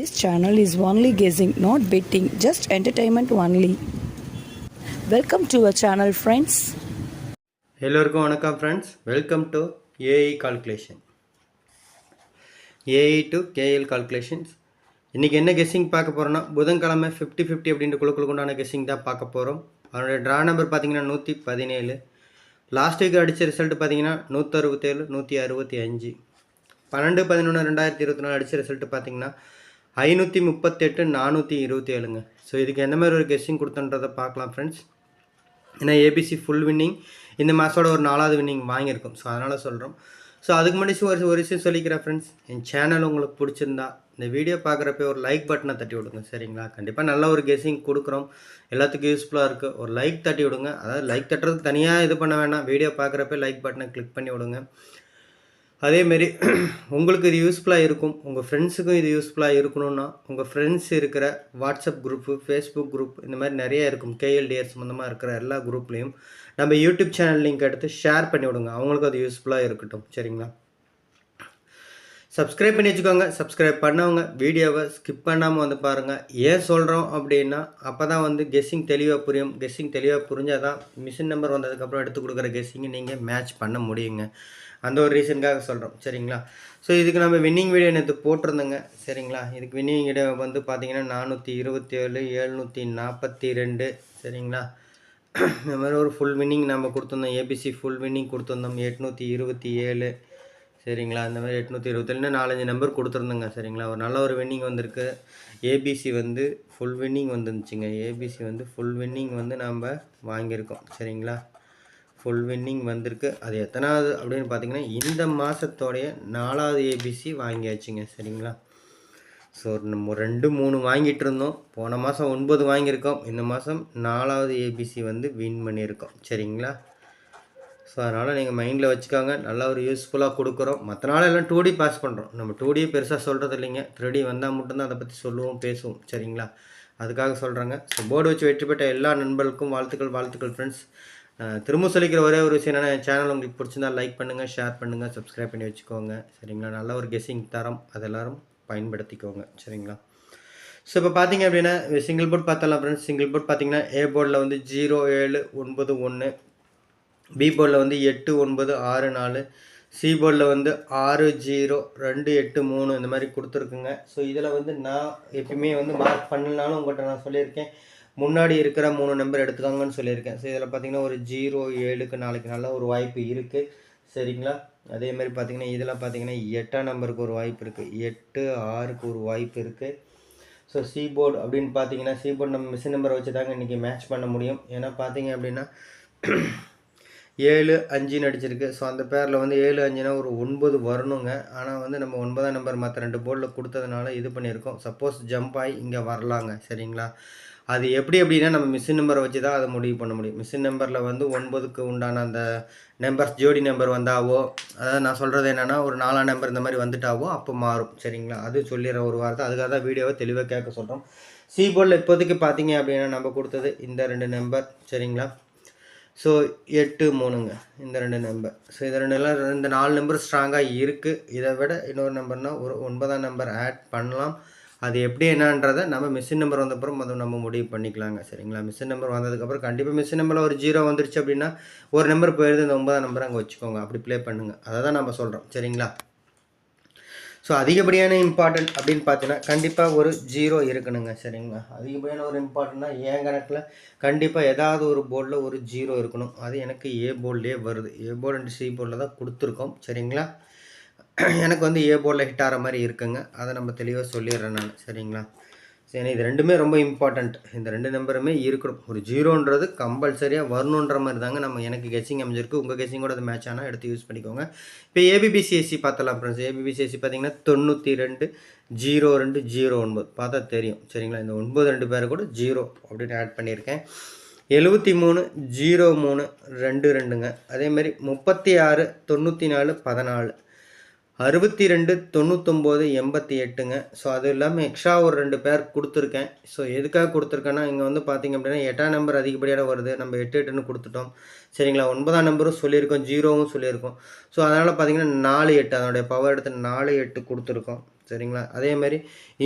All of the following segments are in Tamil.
This channel is only guessing, not betting, just entertainment only. Welcome to our channel friends எல்லோருக்கும் வணக்கம் friends welcome to AI calculation AI to KL calculations இன்றைக்கி என்ன கெஸ்ஸிங் பார்க்க போகிறோன்னா புதன்கிழமை ஃபிஃப்டி ஃபிஃப்டி அப்படின்ற குழுக்களுக்கு உண்டான கெஸ்ஸிங் தான் பார்க்க போகிறோம் அவனுடைய ட்ரா நம்பர் பார்த்தீங்கன்னா நூற்றி பதினேழு. லாஸ்ட் வீக் அடித்த ரிசல்ட் பார்த்தீங்கன்னா நூற்றறுபத்தேழு நூற்றி அறுபத்தி அஞ்சு. பன்னெண்டு பதினொன்று ரெண்டாயிரத்தி இருபத்தி நாலு அடித்த ரிசல்ட் பார்த்தீங்கன்னா ஐநூற்றி முப்பத்தெட்டு நானூற்றி இருபத்தி ஏழுங்க ஸோ இதுக்கு எந்த மாதிரி ஒரு கெஸ்ஸிங் கொடுத்தன்றதை பார்க்கலாம் ஃப்ரெண்ட்ஸ் ஏன்னா ஏபிசி ஃபுல் வின்னிங் இந்த மாதத்தோட ஒரு நாலாவது வின்னிங் வாங்கியிருக்கோம். ஸோ அதனால் சொல்கிறோம் ஸோ அதுக்கு முன்னாடி ஒரு ஒரு விஷயம் சொல்லிக்கிறேன் ஃப்ரெண்ட்ஸ் என் சேனல் உங்களுக்கு பிடிச்சிருந்தா இந்த வீடியோ பார்க்குறப்ப ஒரு லைக் பட்டனை தட்டி விடுங்க சரிங்களா? கண்டிப்பாக நல்ல ஒரு கெஸ்ஸிங் கொடுக்குறோம். எல்லாத்துக்கும் யூஸ்ஃபுல்லாக இருக்குது ஒரு லைக் தட்டி விடுங்க. அதாவது லைக் தட்டுறதுக்கு தனியாக இது பண்ண வேணாம். வீடியோ பார்க்குறப்ப லைக் பட்டனை கிளிக் பண்ணி விடுங்க. அதேமாரி உங்களுக்கு இது யூஸ்ஃபுல்லாக இருக்கும். உங்கள் ஃப்ரெண்ட்ஸுக்கும் இது யூஸ்ஃபுல்லாக இருக்கணும்னா உங்கள் ஃப்ரெண்ட்ஸ் இருக்கிற வாட்ஸ்அப் குரூப்பு ஃபேஸ்புக் குரூப் இந்த மாதிரி நிறைய இருக்கும். கேஎல்டிஆர் சம்மந்தமாக இருக்கிற எல்லா குரூப்லேயும் நம்ம யூடியூப் சேனல் லிங்க் எடுத்து ஷேர் பண்ணி விடுங்க. அவங்களுக்கும் அது யூஸ்ஃபுல்லாக இருக்கட்டும். சரிங்களா? சப்ஸ்கிரைப் பண்ணி வச்சுக்கோங்க. சப்ஸ்கிரைப் பண்ணவங்க வீடியோவை ஸ்கிப் பண்ணாமல் வந்து பாருங்கள் ஏன் சொல்கிறோம் அப்படின்னா அப்போ தான் வந்து கெஸ்ஸிங் தெளிவாக புரியும். கெஸ்ஸிங் தெளிவாக புரிஞ்சால் தான் மிஷின் நம்பர் வந்ததுக்கப்புறம் எடுத்து கொடுக்குற கெஸ்ஸிங்கை நீங்கள் மேட்ச் பண்ண முடியுங்க. அந்த ஒரு ரீசனுக்காக சொல்கிறோம் சரிங்களா? ஸோ இதுக்கு நம்ம வின்னிங் வீடியோ நேற்று போட்டிருந்தோங்க சரிங்களா? இதுக்கு வின்னிங் வீடியோ வந்து பார்த்தீங்கன்னா நானூற்றி இருபத்தி ஏழு எழுநூற்றி நாற்பத்தி ரெண்டு சரிங்களா? இந்த மாதிரி ஒரு ஃபுல் வின்னிங் நம்ம கொடுத்துருந்தோம். ஏபிசி ஃபுல் வின்னிங் கொடுத்துருந்தோம் எட்நூற்றி இருபத்தி ஏழு சரிங்களா? இந்த மாதிரி எட்நூற்றி இருபத்தேழுன்னு நாலஞ்சு நம்பர் கொடுத்துருந்தோங்க சரிங்களா? ஒரு நல்ல ஒரு வின்னிங் வந்திருக்கு. ஏபிசி வந்து ஃபுல் வின்னிங் வந்துருந்துச்சுங்க. ஏபிசி வந்து ஃபுல் வின்னிங் வந்து நம்ம வாங்கியிருக்கோம் சரிங்களா? ஃபுல் வின்னிங் வந்திருக்கு. அது எத்தனாவது அப்படின்னு பார்த்தீங்கன்னா இந்த மாதத்தோடைய நாலாவது ஏபிசி வாங்கியாச்சுங்க சரிங்களா? ஸோ நம்ம ரெண்டு மூணு வாங்கிட்டு இருந்தோம். போன மாதம் ஒன்பது வாங்கியிருக்கோம். இந்த மாதம் நாலாவது ஏபிசி வந்து வின் பண்ணியிருக்கோம் சரிங்களா? ஸோ அதனால் நீங்கள் மைண்டில் வச்சுக்கோங்க. நல்லா ஒரு யூஸ்ஃபுல்லாக கொடுக்குறோம். மற்ற நாள் எல்லாம் டூ டி பாஸ் பண்ணுறோம் நம்ம டூ டி பெருசாக சொல்கிறது இல்லைங்க. த்ரீ டி வந்தால் மட்டும்தான் அதை பற்றி சொல்லுவோம் பேசுவோம் சரிங்களா? அதுக்காக சொல்கிறேங்க ஸோ போர்டு வச்சு வெற்றி பெற்ற எல்லா நண்பர்களுக்கும் வாழ்த்துக்கள் வாழ்த்துக்கள் ஃப்ரெண்ட்ஸ் திரும்ப சொல்லிக்கிற ஒரே ஒரு விஷயம் என்னென்ன சேனல் உங்களுக்கு பிடிச்சிருந்தா லைக் பண்ணுங்கள் ஷேர் பண்ணுங்கள் சப்ஸ்கிரைப் பண்ணி வச்சுக்கோங்க. சரிங்களா? நல்ல ஒரு கெஸ்ஸிங் தரம் அது எல்லோரும் பயன்படுத்திக்கோங்க. சரிங்களா? ஸோ இப்போ பார்த்தீங்க அப்படின்னா சிங்கிள் போர்ட் பார்த்தலாம் ஃப்ரெண்ட்ஸ் சிங்கிள் போர்ட் பார்த்தீங்கன்னா ஏ போர்டில் வந்து ஜீரோ ஏழு ஒன்பது ஒன்று பி போர்டில் வந்து எட்டு ஒன்பது ஆறு நாலு. சி போர்டில் வந்து ஆறு ஜீரோ ரெண்டு எட்டு மூணு. இந்த மாதிரி கொடுத்துருக்குங்க. ஸோ இதில் வந்து நான் எப்பயுமே வந்து மார்க் பண்ணலனாலும் உங்கள்கிட்ட நான் சொல்லியிருக்கேன். முன்னாடி இருக்கிற மூணு நம்பர் எடுத்துக்கோங்கன்னு சொல்லியிருக்கேன். ஸோ இதில் பார்த்தீங்கன்னா ஒரு ஜீரோ ஏழுக்கு நாளைக்கு நல்ல ஒரு வாய்ப்பு இருக்குது சரிங்களா? அதே மாதிரி பார்த்தீங்கன்னா இதில் பார்த்தீங்கன்னா எட்டாம் நம்பருக்கு ஒரு வாய்ப்பு இருக்குது எட்டு ஆறுக்கு ஒரு வாய்ப்பு இருக்குது ஸோ சீபோர்டு அப்படின்னு பார்த்தீங்கன்னா சீபோர்டு நம்ம மிஷின் நம்பரை வச்சு தாங்க இன்றைக்கி மேட்ச் பண்ண முடியும். ஏன்னா பார்த்தீங்க அப்படின்னா ஏழு அஞ்சுன்னு அடிச்சிருக்கு. ஸோ அந்த பேரில் வந்து ஏழு அஞ்சுனா ஒரு ஒன்பது வரணுங்க. ஆனால் வந்து நம்ம ஒன்பதாம் நம்பர் மற்ற ரெண்டு போர்டில் கொடுத்ததுனால இது பண்ணியிருக்கோம். சப்போஸ் ஜம்ப் ஆகி இங்கே வரலாங்க. சரிங்களா? அது எப்படி அப்படின்னா நம்ம மிஷின் நம்பரை வச்சு தான் அதை முடிவு பண்ண முடியும். மிஷின் நம்பரில் வந்து ஒன்பதுக்கு உண்டான அந்த நம்பர்ஸ் ஜோடி நம்பர் வந்தாவோ அதாவது நான் சொல்கிறது என்னென்னா ஒரு நாலாம் நம்பர் இந்த மாதிரி வந்துட்டாவோ அப்போ மாறும். சரிங்களா? அது சொல்லிடுற ஒரு வார்த்தை. அதுக்காக தான் வீடியோவை தெளிவாக கேட்க சொல்கிறோம் சி போர்டில் இப்போதைக்கு பார்த்தீங்க அப்படின்னா நம்ம கொடுத்தது இந்த ரெண்டு நம்பர் சரிங்களா? ஸோ எட்டு மூணுங்க. இந்த ரெண்டு நம்பர் ஸோ இந்த ரெண்டுலாம் இந்த நாலு நம்பர் ஸ்ட்ராங்காக இருக்குது இதை விட இன்னொரு நம்பர்னால் ஒரு ஒன்பதாம் நம்பர் ஆட் பண்ணலாம். அது எப்படி என்னன்றதை நம்ம மிஷின் நம்பர் வந்தப்புறம் அதை நம்ம முடிவு பண்ணிக்கலாங்க. சரிங்களா? மிஷின் நம்பர் வந்ததுக்கப்புறம் கண்டிப்பாக மிஷின் நம்பரில் ஒரு ஜீரோ வந்துருச்சு அப்படின்னா ஒரு நம்பர் போயிடுது இந்த ஒன்பதாம் நம்பர் அங்கே வச்சுக்கோங்க. அப்படி ப்ளே பண்ணுங்கள் அதை தான் நம்ம சொல்கிறோம் சரிங்களா? ஸோ அதிகப்படியான இம்பார்ட்டன்ட் அப்படின்னு பார்த்தீங்கன்னா கண்டிப்பாக ஒரு ஜீரோ இருக்கணுங்க. சரிங்களா? அதிகப்படியான ஒரு இம்பார்ட்டன்னா என் கணக்கில் கண்டிப்பாக ஏதாவது ஒரு போர்டில் ஒரு ஜீரோ இருக்கணும். அது எனக்கு ஏ போர்டிலே வருது. ஏ போர்டு அண்ட் சி போர்டில் தான் கொடுத்துருக்கோம். சரிங்களா? எனக்கு வந்து ஏ போர்டில் ஹிட் ஆகிற மாதிரி இருக்குங்க. அதை நம்ம தெளிவாக சொல்லிடுறேன் நான். சரிங்களா? சரி இது ரெண்டுமே ரொம்ப இம்பார்ட்டண்ட் இந்த ரெண்டு நம்பருமே இருக்கணும். ஒரு ஜீரோன்றது கம்பல்சரியாக வரணுன்ற மாதிரி தாங்க நம்ம எனக்கு கெஸ்ஸிங் அமைஞ்சிருக்கு. உங்கள் கெச்சிங் கூட அது மேட்ச் ஆனால் எடுத்து யூஸ் பண்ணிக்கோங்க. இப்போ ஏபிபிசிஎஸ்சி பார்த்தலாம் ஃப்ரெண்ட்ஸ் ஏபிபிசிஎஸ்சி பார்த்தீங்கன்னா தொண்ணூற்றி ரெண்டு ஜீரோ ரெண்டு ஜீரோ ஒன்பது. பார்த்தா தெரியும். சரிங்களா? இந்த ஒன்பது ரெண்டு பேரை கூட ஜீரோ அப்படின்னு ஆட் பண்ணியிருக்கேன். எழுபத்தி மூணு ஜீரோ மூணு ரெண்டு ரெண்டுங்க. அதேமாதிரி முப்பத்தி ஆறு தொண்ணூற்றி நாலு பதினாலு. அறுபத்தி ரெண்டு தொண்ணூத்தொம்போது எண்பத்தி எட்டுங்க. ஸோ அது இல்லாமல் எக்ஸ்ட்ரா ஒரு ரெண்டு பேர் கொடுத்துருக்கேன். ஸோ எதுக்காக கொடுத்துருக்கேன்னா இங்கே வந்து பார்த்தீங்க அப்படின்னா எட்டாம் நம்பர் அதிகப்படியாக வருது. நம்ம எட்டு எட்டுன்னு கொடுத்துட்டோம். சரிங்களா? ஒன்பதாம் நம்பரும் சொல்லியிருக்கோம். ஜீரோவும் சொல்லியிருக்கோம். ஸோ அதனால் பார்த்தீங்கன்னா நாலு எட்டு அதனுடைய பவர் எடுத்து நாலு எட்டு கொடுத்துருக்கோம். சரிங்களா? அதே மாதிரி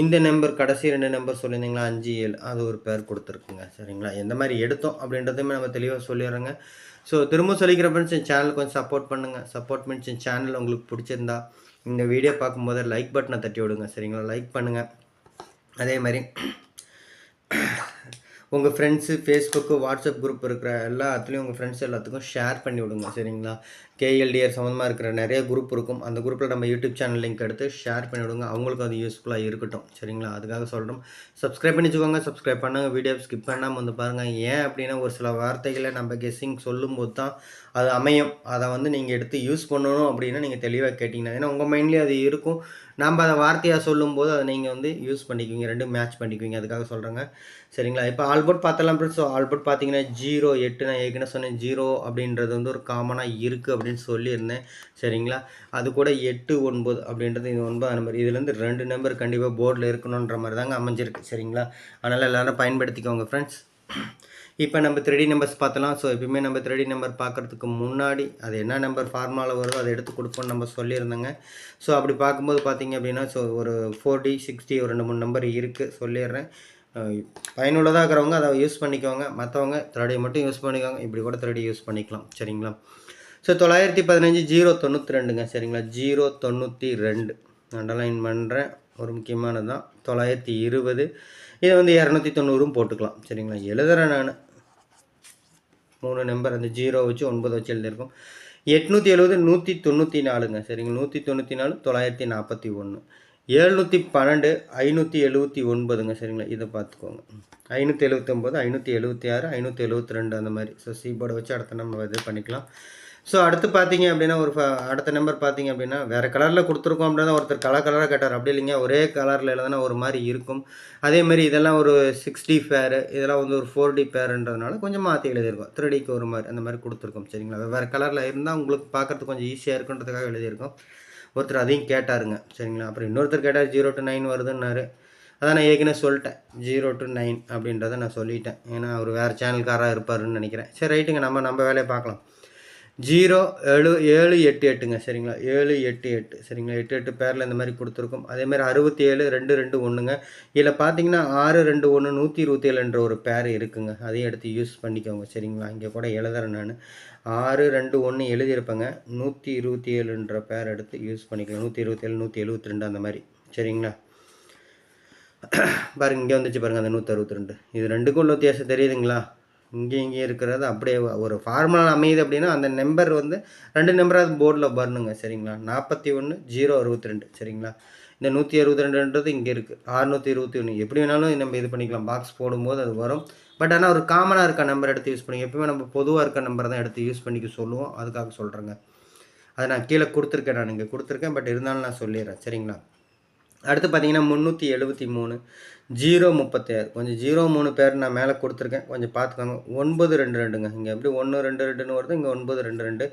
இந்த நம்பர் கடைசி ரெண்டு நம்பர் சொல்லியிருந்தீங்களா? அஞ்சு ஏழு அது ஒரு பேர் கொடுத்துருக்குங்க. சரிங்களா? எந்த மாதிரி எடுத்தோம் அப்படின்றதுமே நம்ம தெளிவாக சொல்லிடுறோங்க. ஸோ திரும்ப சொல்லிக்கிற ஃப்ரெண்ட்ஸ் சேனல் கொஞ்சம் சப்போர்ட் பண்ணுங்கள் சப்போர்ட் பண்ணி சேனல் உங்களுக்கு பிடிச்சிருந்தா இந்த வீடியோ பார்க்கும்போது லைக் பட்டனை தட்டி விடுங்க சரிங்களா? லைக் பண்ணுங்கள் அதே மாதிரி உங்கள் ஃப்ரெண்ட்ஸு ஃபேஸ்புக்கு வாட்ஸ்அப் குரூப் இருக்கிற எல்லாத்துலேயும் உங்கள் ஃப்ரெண்ட்ஸ் எல்லாத்துக்கும் ஷேர் பண்ணி விடுங்க சரிங்களா? கேஎல்டிஆர் சம்மந்தமாக இருக்கிற நிறைய குரூப் இருக்கும். அந்த குரூப்பில் நம்ம யூடியூப் சேனல் லிங்க் எடுத்து ஷேர் பண்ணி விடுங்க. அவங்களுக்கும் அது யூஸ்ஃபுல்லாக இருக்கட்டும் சரிங்களா? அதுக்காக சொல்கிறோம் சப்ஸ்கிரைப் பண்ணி வச்சுக்கோங்க. சப்ஸ்கிரைப் பண்ணுங்கள் வீடியோ ஸ்கிப் பண்ணாமல் வந்து பாருங்கள் ஏன் அப்படின்னா ஒரு சில வார்த்தைகளை நம்ம கெஸ்ஸிங் சொல்லும்போது தான் அது அமையும். அதை வந்து நீங்கள் எடுத்து யூஸ் பண்ணணும் அப்படின்னா நீங்கள் தெளிவாக கேட்டிங்கன்னா ஏன்னா உங்கள் மைண்ட்லேயே அது இருக்கும். நம்ம அதை வார்த்தையாக சொல்லும்போது அதை நீங்கள் வந்து யூஸ் பண்ணிக்குவீங்க ரெண்டும் மேட்ச் பண்ணிக்குவீங்க. அதுக்காக சொல்கிறேங்க சரிங்களா? இப்போ ஆல்போர்ட் பார்த்தலாம் ஸோ ஆல்போர்ட் பார்த்தீங்கன்னா ஜீரோ எட்டு நான் ஏற்கனவே சொன்னேன். ஜீரோ அப்படின்றது வந்து ஒரு காமனாக இருக்குது அப்படின்னு சொல்லியிருந்தேன். சரிங்களா? அது கூட எட்டு ஒன்பது அப்படின்றது இது ஒன்பது நம்பர் இதுலேருந்து ரெண்டு நம்பர் கண்டிப்பாக போர்டில் இருக்கணுன்ற மாதிரி தாங்க அமைஞ்சிருக்கு. சரிங்களா? அதனால் எல்லோரும் பயன்படுத்திக்கோங்க ஃப்ரெண்ட்ஸ் இப்போ நம்ம த்ரெடி நம்பர்ஸ் பார்த்தலாம். ஸோ எப்பயுமே நம்ம த்ரெடி நம்பர் பார்க்குறதுக்கு முன்னாடி அது என்ன நம்பர் ஃபார்முலாவில் வருதோ அதை எடுத்து கொடுப்போம்னு நம்ம சொல்லியிருந்தோங்க. ஸோ அப்படி பார்க்கும்போது பார்த்தீங்க அப்படின்னா ஸோ ஒரு ஃபோர்டி சிக்ஸ்டி ஒரு ரெண்டு மூணு நம்பர் இருக்குது சொல்லிடுறேன். பயனுள்ளதாக இருக்கிறவங்க அதை யூஸ் பண்ணிக்கோங்க. மற்றவங்க த்ரெடியை மட்டும் யூஸ் பண்ணிக்கோங்க. இப்படி கூட த்ரெடி யூஸ் பண்ணிக்கலாம். சரிங்களா? ஸோ தொள்ளாயிரத்தி பதினஞ்சு ஜீரோ தொண்ணூற்றி ரெண்டுங்க. சரிங்களா? ஜீரோ தொண்ணூற்றி ரெண்டு. அண்டர்லைன் பண்ணுறேன் ஒரு முக்கியமானது தான் தொள்ளாயிரத்தி இருபது இதை வந்து இரநூத்தி தொண்ணூறும் போட்டுக்கலாம். சரிங்களா? எழுதுறேன் நான். மூணு நம்பர் அந்த ஜீரோ வச்சு ஒன்பது வச்சு எழுதியிருக்கோம். எட்நூற்றி எழுபது நூற்றி தொண்ணூற்றி நாலுங்க. சரிங்க? நூற்றி தொண்ணூற்றி நாலு தொள்ளாயிரத்தி நாற்பத்தி ஒன்று எழுநூற்றி பன்னெண்டு ஐநூற்றி எழுபத்தி ஒன்பதுங்க. சரிங்களா? இதை பார்த்துக்கோங்க. ஐநூற்றி எழுபத்தொம்போது ஐநூற்றி எழுபத்தி ஆறு ஐநூற்றி எழுபத்தி ரெண்டு அந்த மாதிரி. ஸோ சீபோர்டை வச்சு அடுத்த நம்ம இது பண்ணிக்கலாம். ஸோ அடுத்து பார்த்தீங்க அப்படின்னா ஒரு ஃப- அடுத்த நம்பர் பார்த்தீங்க அப்படின்னா வேறு கலரில் கொடுத்துருக்கோம் அப்படின்னா ஒருத்தர் கலர் கலராக கேட்டார். அப்படி இல்லைங்க ஒரே கலரில் எழுதுனா ஒரு மாதிரி இருக்கும். அதே மாதிரி இதெல்லாம் ஒரு சிக்ஸ் டி இதெல்லாம் வந்து ஒரு ஃபோர் டி ஃபேருன்றதுனால கொஞ்சம் மாற்றி எழுதியிருக்கோம். த்ரீ டிக்கு ஒரு மாதிரி அந்த மாதிரி கொடுத்துருக்கோம். சரிங்களா? வேறு கலரில் இருந்தால் உங்களுக்கு பார்க்கறதுக்கு கொஞ்சம் ஈஸியாக இருக்குன்றதுக்காக எழுதியிருக்கோம். ஒருத்தர் அதையும் கேட்டாருங்க. சரிங்களா? அப்புறம் இன்னொருத்தர் கேட்டார் ஜீரோ டு நைன் வருதுன்னாரு. அதான் நான் ஏற்கனவே சொல்லிட்டேன். ஜீரோ டு நைன் அப்படின்றத நான் சொல்லிட்டேன். ஏன்னா அவர் வேறு சேனல்காராக இருப்பாருன்னு நினைக்கிறேன். சரி ரைட்டுங்க நம்ம நம்ம வேலையை பார்க்கலாம். ஜீரோ ஏழு ஏழு எட்டு எட்டுங்க சரிங்களா? ஏழு எட்டு எட்டு சரிங்களா? எட்டு எட்டு பேரில் இந்த மாதிரி கொடுத்துருக்கோம். அதேமாதிரி அறுபத்தி ஏழு ரெண்டு ரெண்டு ஒன்றுங்க இதில் பார்த்தீங்கன்னா ஆறு ரெண்டு ஒன்று நூற்றி இருபத்தி ஏழுன்ற ஒரு பேர் இருக்குங்க. அதையும் எடுத்து யூஸ் பண்ணிக்கோங்க சரிங்களா? இங்கே கூட எழுதுறேன் நான். ஆறு ரெண்டு ஒன்று எழுதியிருப்பேங்க. நூற்றி இருபத்தி ஏழுன்ற பேர் எடுத்து யூஸ் பண்ணிக்கலாம். நூற்றி இருபத்தி ஏழு நூற்றி எழுபத்தி ரெண்டு அந்த மாதிரி சரிங்களா? பாருங்க இங்கே வந்துச்சு பாருங்கள் அந்த நூற்றி அறுபத்தி ரெண்டு இது ரெண்டுக்கும் உள்ள வித்தியாசம் தெரியுதுங்களா? இங்கே இங்கே இருக்கிறது. அப்படியே ஒரு ஃபார்முலா அமையுது அப்படின்னா அந்த நம்பர் வந்து ரெண்டு நம்பராக போர்டில் வரணுங்க சரிங்களா? நாற்பத்தி ஒன்று ஜீரோ அறுபத்தி ரெண்டு சரிங்களா? இந்த நூற்றி அறுபத்தி ரெண்டுன்றது இங்கே இருக்குது ஆறுநூற்றி இருபத்தி ஒன்று எப்படி வேணாலும் நம்ம இது பண்ணிக்கலாம். பாக்ஸ் போடும்போது அது வரும். பட் ஆனால் ஒரு காமனாக இருக்க நம்பர் எடுத்து யூஸ் பண்ணி எப்பவுமே நம்ம பொதுவாக இருக்க நம்பர் தான் எடுத்து யூஸ் பண்ணிக்க சொல்லுவோம். அதுக்காக சொல்கிறேங்க அதை நான் கீழே கொடுத்துருக்கேன் நான் இங்கே கொடுத்துருக்கேன். பட் இருந்தாலும் நான் சொல்லிடுறேன் சரிங்களா? அடுத்து பார்த்தீங்கன்னா முந்நூற்றி எழுபத்தி மூணு. ஜீரோ முப்பத்தாறு கொஞ்சம் ஜீரோ மூணு பேர் நான் மேலே கொடுத்துருக்கேன். கொஞ்சம் பார்த்துக்கோங்க ஒன்பது ரெண்டு ரெண்டுங்க. இங்கே எப்படி ஒன்று ரெண்டு ரெண்டுன்னு வருது இங்கே ஒன்பது ரெண்டு ரெண்டு.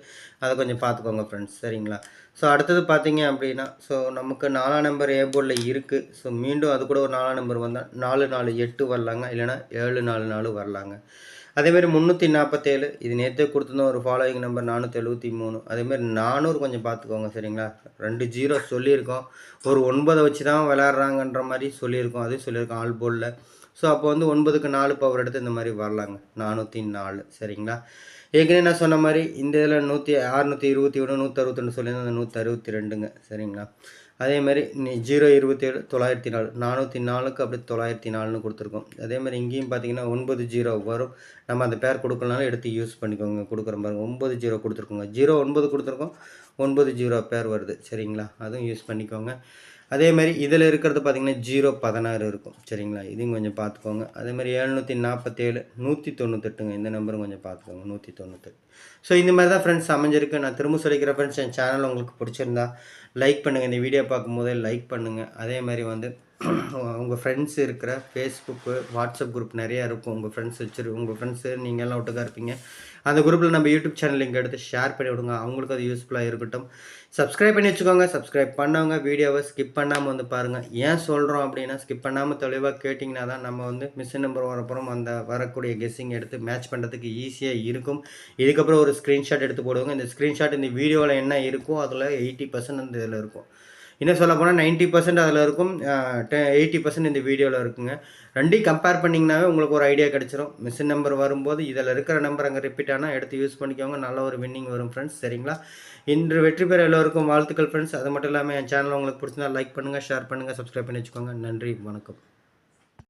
அதை கொஞ்சம் பார்த்துக்கோங்க ஃப்ரெண்ட்ஸ் சரிங்களா? ஸோ அடுத்தது பார்த்தீங்க அப்படின்னா ஸோ நமக்கு நாலாம் நம்பர் ஏ போர்டில் இருக்குது ஸோ மீண்டும் அது கூட ஒரு நாலாம் நம்பர் வந்தால் நாலு நாலு எட்டு வரலாங்க. இல்லைன்னா ஏழு நாலு நாலு வரலாங்க. அதேமாதிரி முந்நூற்றி நாற்பத்தேழு இது நேற்றே கொடுத்துருந்தோம். ஒரு ஃபாலோயிங் நம்பர் நானூற்றி எழுபத்தி மூணு அதேமாதிரி நானூறு கொஞ்சம் பார்த்துக்கோங்க சரிங்களா? ரெண்டு ஜீரோ சொல்லியிருக்கோம். ஒரு ஒன்பதை வச்சு தான் விளாட்றாங்கன்ற மாதிரி சொல்லியிருக்கோம். அதையும் சொல்லியிருக்கோம் ஆல் போர்டில் ஸோ அப்போ வந்து ஒன்பதுக்கு நாலு பவர் எடுத்து இந்த மாதிரி வரலாங்க. நானூற்றி நாலு சரிங்களா? ஏற்கனவே நான் சொன்ன மாதிரி இந்த இதில் நூற்றி அறுநூற்றி இருபத்தி ஒன்று நூற்றி அறுபத்தொன்று சொல்லியிருந்தேன். அந்த நூற்றி அறுபத்தி ரெண்டுங்க சரிங்களா? அதே மாதிரி இருபத்தி ஏழு தொள்ளாயிரத்தி நாலு நானூற்றி நாலுக்கு அப்படி தொள்ளாயிரத்தி நாலுன்னு கொடுத்துருக்கோம். அதே மாதிரி இங்கேயும் பார்த்தீங்கன்னா ஒன்பது ஜீரோ வரும். நம்ம அந்த பேர் கொடுக்கலனாலும் எடுத்து யூஸ் பண்ணிக்கோங்க கொடுக்குற பாருங்க ஒன்பது ஜீரோ கொடுத்துருக்கோங்க. ஜீரோ ஒன்பது கொடுத்துருக்கோம் ஒன்பது ஜீரோ பேர் வருது சரிங்களா? அதுவும் யூஸ் பண்ணிக்கோங்க. அதே மாதிரி இதில் இருக்கிறது பார்த்தீங்கன்னா ஜீரோ பதினாறு இருக்கும். சரிங்களா? இதையும் கொஞ்சம் பார்த்துக்கோங்க. அதே மாதிரி நாற்பத்தேழு நூற்றி தொண்ணூத்தெட்டுங்க. இந்த நம்பரும் கொஞ்சம் பார்த்துக்கோங்க. நூற்றி தொண்ணூத்தெட்டு. ஸோ இந்த மாதிரி தான் ஃப்ரெண்ட்ஸ் அமைஞ்சிருக்கு. நான் திரும்ப சொல்லிக்கிற ஃப்ரெண்ட்ஸ் என் சேனல் உங்களுக்கு பிடிச்சிருந்தா லைக் பண்ணுங்கள் இந்த வீடியோ பார்க்கும்போதே லைக் பண்ணுங்கள் அதே மாதிரி வந்து உங்கள் ஃப்ரெண்ட்ஸ் இருக்கிற ஃபேஸ்புக்கு வாட்ஸ்அப் குரூப் நிறையா இருக்கும். உங்கள் ஃப்ரெண்ட்ஸ் வச்சுரு உங்கள் ஃப்ரெண்ட்ஸு நீங்கள் எல்லாம் ஒட்டுக்கா இருப்பீங்க. அந்த குரூப்பில் நம்ம யூடியூப் சேனல் லிங்க் எடுத்து ஷேர் பண்ணி விடுங்க. அவங்களுக்கு அது யூஸ்ஃபுல்லாக இருக்கட்டும். சப்ஸ்கிரைப் பண்ணி வச்சுக்கோங்க. சப்ஸ்கிரைப் பண்ணவங்க வீடியோவை ஸ்கிப் பண்ணாமல் வந்து பாருங்கள் ஏன் சொல்கிறோம் அப்படின்னா ஸ்கிப் பண்ணாமல் தெளிவாக கேட்டிங்கன்னா தான் நம்ம வந்து மிஷின் நம்பர் வரப்புறம். அந்த வரக்கூடிய கெஸ்ஸிங் எடுத்து மேட்ச் பண்ணுறதுக்கு ஈஸியாக இருக்கும். இதுக்கப்புறம் ஒரு ஸ்க்ரீன்ஷாட் எடுத்து போடுவாங்க. இந்த ஸ்க்ரீன்ஷாட் இந்த வீடியோவில் என்ன இருக்கோ அதில் எயிட்டி பர்சன்ட் அந்த இதில் இருக்கும். இன்னும் சொல்ல போனால் நைன்ட்டி பர்சன்ட் அதில் இருக்கும் எயிட்டி பர்சன்ட் இந்த வீடியோவில் இருக்குங்க. ரெண்டையும் கம்பேர் பண்ணிங்கனாவே உங்களுக்கு ஒரு ஐடியா கிடச்சிரும். மிஷின் நம்பர் வரும்போது இதில் இருக்கிற நம்பர் அங்கே ரிப்பீட் ஆனால் எடுத்து யூஸ் பண்ணிக்கோங்க. நல்ல ஒரு வின்னிங் வரும் ஃப்ரெண்ட்ஸ் சரிங்களா? இன்று வெற்றி பெற எல்லோருக்கும் வாழ்த்துக்கள் ஃப்ரெண்ட்ஸ் அது மட்டும் இல்லாமல் என் சேனல் உங்களுக்கு பிடிச்சிருந்தா லைக் பண்ணுங்கள் ஷேர் பண்ணுங்கள் சப்ஸ்கிரைப் பண்ணி வச்சுக்கோங்க. நன்றி வணக்கம்.